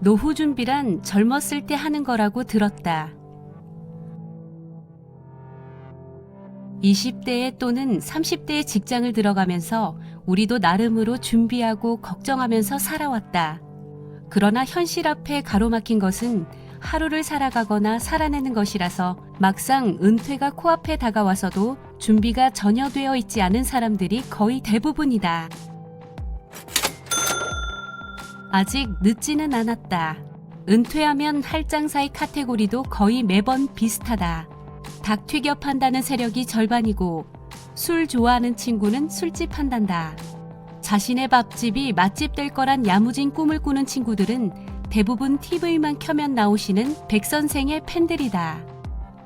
노후 준비란 젊었을 때 하는 거라고 들었다. 20대에 또는 30대에 직장을 들어가면서 우리도 나름으로 준비하고 걱정하면서 살아왔다. 그러나 현실 앞에 가로막힌 것은 하루를 살아가거나 살아내는 것이라서 막상 은퇴가 코앞에 다가와서도 준비가 전혀 되어 있지 않은 사람들이 거의 대부분이다. 아직 늦지는 않았다. 은퇴하면 할 장사의 카테고리도 거의 매번 비슷하다. 닭 튀겨 판다는 세력이 절반이고 술 좋아하는 친구는 술집 한단다. 자신의 밥집이 맛집 될 거란 야무진 꿈을 꾸는 친구들은 대부분 TV만 켜면 나오시는 백 선생의 팬들이다.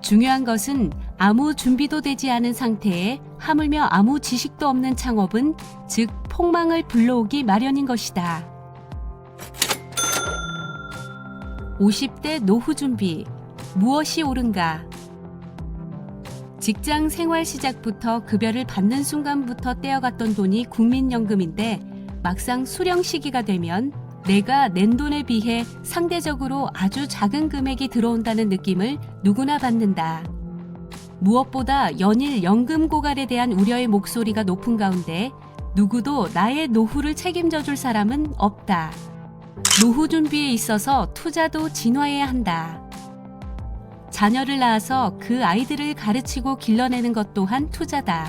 중요한 것은 아무 준비도 되지 않은 상태에 하물며 아무 지식도 없는 창업은 즉 폭망을 불러오기 마련인 것이다. 50대 노후 준비 무엇이 옳은가? 직장 생활 시작부터 급여를 받는 순간부터 떼어갔던 돈이 국민연금인데 막상 수령 시기가 되면 내가 낸 돈에 비해 상대적으로 아주 작은 금액이 들어온다는 느낌을 누구나 받는다. 무엇보다 연일 연금 고갈에 대한 우려의 목소리가 높은 가운데 누구도 나의 노후를 책임져 줄 사람은 없다. 노후 준비에 있어서 투자도 진화해야 한다. 자녀를 낳아서 그 아이들을 가르치고 길러내는 것 또한 투자다.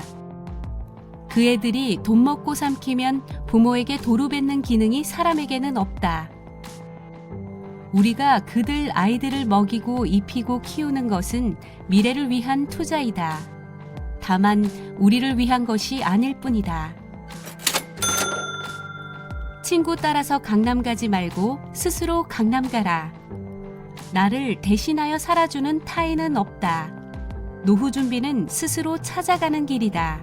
그 애들이 돈 먹고 삼키면 부모에게 도루 뱉는 기능이 사람에게는 없다. 우리가 그들 아이들을 먹이고 입히고 키우는 것은 미래를 위한 투자이다. 다만 우리를 위한 것이 아닐 뿐이다. 친구 따라서 강남 가지 말고 스스로 강남 가라. 나를 대신하여 살아주는 타인은 없다. 노후 준비는 스스로 찾아가는 길이다.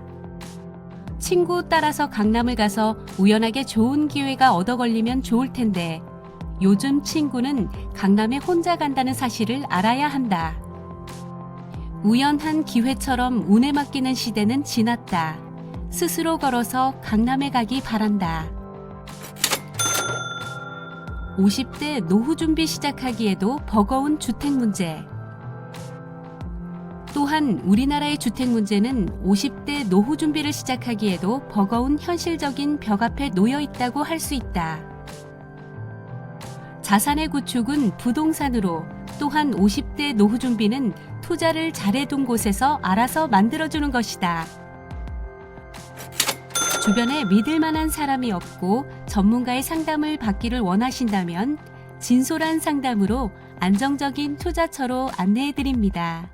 친구 따라서 강남을 가서 우연하게 좋은 기회가 얻어 걸리면 좋을 텐데 요즘 친구는 강남에 혼자 간다는 사실을 알아야 한다. 우연한 기회처럼 운에 맡기는 시대는 지났다. 스스로 걸어서 강남에 가기 바란다. 50대 노후 준비 시작하기에도 버거운 주택 문제. 또한 우리나라의 주택 문제는 50대 노후 준비를 시작하기에도 버거운 현실적인 벽 앞에 놓여 있다고 할 수 있다. 자산의 구축은 부동산으로 또한 50대 노후 준비는 투자를 잘해둔 곳에서 알아서 만들어주는 것이다. 주변에 믿을 만한 사람이 없고 전문가의 상담을 받기를 원하신다면 진솔한 상담으로 안정적인 투자처로 안내해 드립니다.